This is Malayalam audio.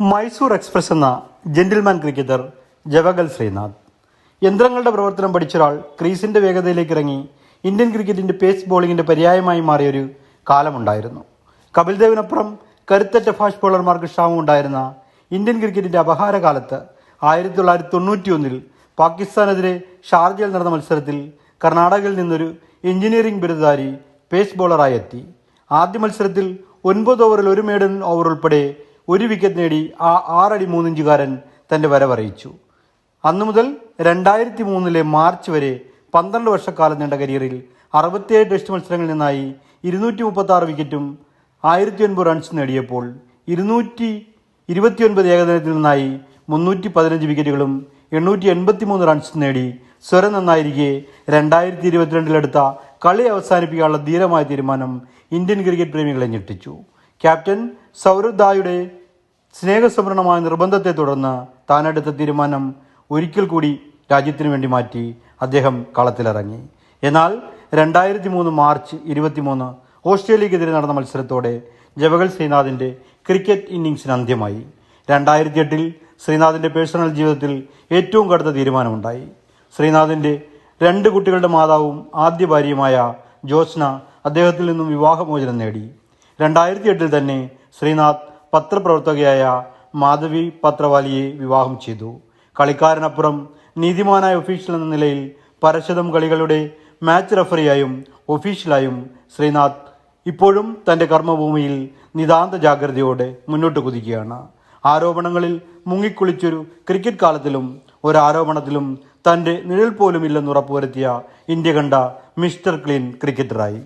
മൈസൂർ എക്സ്പ്രസ് എന്ന ജെന്റിൽമാൻ ക്രിക്കറ്റർ ജവഗൽ ശ്രീനാഥ്. യന്ത്രങ്ങളുടെ പ്രവർത്തനം പഠിച്ചൊരാൾ ക്രീസിന്റെ വേഗതയിലേക്ക് ഇറങ്ങി ഇന്ത്യൻ ക്രിക്കറ്റിന്റെ പേസ് ബോളിംഗിന്റെ പര്യായമായി മാറിയൊരു കാലമുണ്ടായിരുന്നു. കപിൽ ദേവിനപ്പുറം കരുത്തറ്റ ഫാസ്റ്റ് ബോളർമാർക്ക് ക്ഷാമമുണ്ടായിരുന്ന ഇന്ത്യൻ ക്രിക്കറ്റിന്റെ അപഹാര കാലത്ത് ആയിരത്തി തൊള്ളായിരത്തി തൊണ്ണൂറ്റിയൊന്നിൽ പാകിസ്ഥാനെതിരെ ഷാർജയിൽ നടന്ന മത്സരത്തിൽ കർണാടകയിൽ നിന്നൊരു എഞ്ചിനീയറിംഗ് ബിരുദധാരി പേസ് ബോളറായി എത്തി. ആദ്യ മത്സരത്തിൽ ഒൻപത് ഓവറിൽ ഒരു മേഡൻ ഓവർ ഉൾപ്പെടെ ഒരു വിക്കറ്റ് നേടി ആ ആറടി മൂന്നിഞ്ചുകാരൻ തന്റെ വരവറിയിച്ചു അന്നു മുതൽ രണ്ടായിരത്തി മൂന്നിലെ മാർച്ച് വരെ പന്ത്രണ്ട് വർഷക്കാലം നീണ്ട കരിയറിൽ അറുപത്തിയേഴ് ടെസ്റ്റ് മത്സരങ്ങളിൽ നിന്നായി ഇരുന്നൂറ്റി മുപ്പത്തി ആറ് വിക്കറ്റും ആയിരത്തി ഒൻപത് റൺസ് നേടിയപ്പോൾ ഇരുന്നൂറ്റി ഇരുപത്തിയൊൻപത് ഏകദിനത്തിൽ നിന്നായി മുന്നൂറ്റി പതിനഞ്ച് വിക്കറ്റുകളും എണ്ണൂറ്റി എൺപത്തി മൂന്ന് റൺസ് നേടി സ്വരം നന്നായിരിക്കെ രണ്ടായിരത്തി ഇരുപത്തിരണ്ടിലെടുത്ത കളി അവസാനിപ്പിക്കാനുള്ള ധീരമായ തീരുമാനം ഇന്ത്യൻ ക്രിക്കറ്റ് പ്രേമികളെ ഞെട്ടിച്ചു. ക്യാപ്റ്റൻ സൗരവ് ദായുടെ സ്നേഹസമരണമായ നിർബന്ധത്തെ തുടർന്ന് താനെടുത്ത തീരുമാനം ഒരിക്കൽ കൂടി രാജ്യത്തിനു വേണ്ടി മാറ്റി അദ്ദേഹം കളത്തിലിറങ്ങി. എന്നാൽ രണ്ടായിരത്തി മൂന്ന് മാർച്ച് ഇരുപത്തിമൂന്ന് ഓസ്ട്രേലിയക്കെതിരെ നടന്ന മത്സരത്തോടെ ജവഹൽ ശ്രീനാഥിന്റെ ക്രിക്കറ്റ് ഇന്നിങ്സിന് അന്ത്യമായി. രണ്ടായിരത്തി എട്ടിൽ ശ്രീനാഥിന്റെ പേഴ്സണൽ ജീവിതത്തിൽ ഏറ്റവും കടുത്ത തീരുമാനമുണ്ടായി. ശ്രീനാഥിന്റെ രണ്ട് കുട്ടികളുടെ മാതാവും ആദ്യ ഭാര്യയുമായ ജോസ്ന അദ്ദേഹത്തിൽ നിന്നും വിവാഹമോചനം നേടി. രണ്ടായിരത്തി എട്ടിൽ തന്നെ ശ്രീനാഥ് പത്രപ്രവർത്തകയായ മാധവി പത്രവാലിയെ വിവാഹം ചെയ്തു. കളിക്കാരനപ്പുറം നീതിമാനായ ഒഫീഷ്യൽ എന്ന നിലയിൽ പരശതം കളികളുടെ മാച്ച് റഫറിയായും ഒഫീഷ്യലായും ശ്രീനാഥ് ഇപ്പോഴും തന്റെ കർമ്മഭൂമിയിൽ നിതാന്ത ജാഗ്രതയോടെ മുന്നോട്ട് കുതിക്കുകയാണ്. ആരോപണങ്ങളിൽ മുങ്ങിക്കുളിച്ചൊരു ക്രിക്കറ്റ് കാലത്തിലും ഒരു ആരോപണത്തിലും തന്റെ നിഴൽ പോലും ഇല്ലെന്ന് ഉറപ്പുവരുത്തിയ ഇന്ത്യ കണ്ട മിസ്റ്റർ ക്ലീൻ ക്രിക്കറ്ററായി.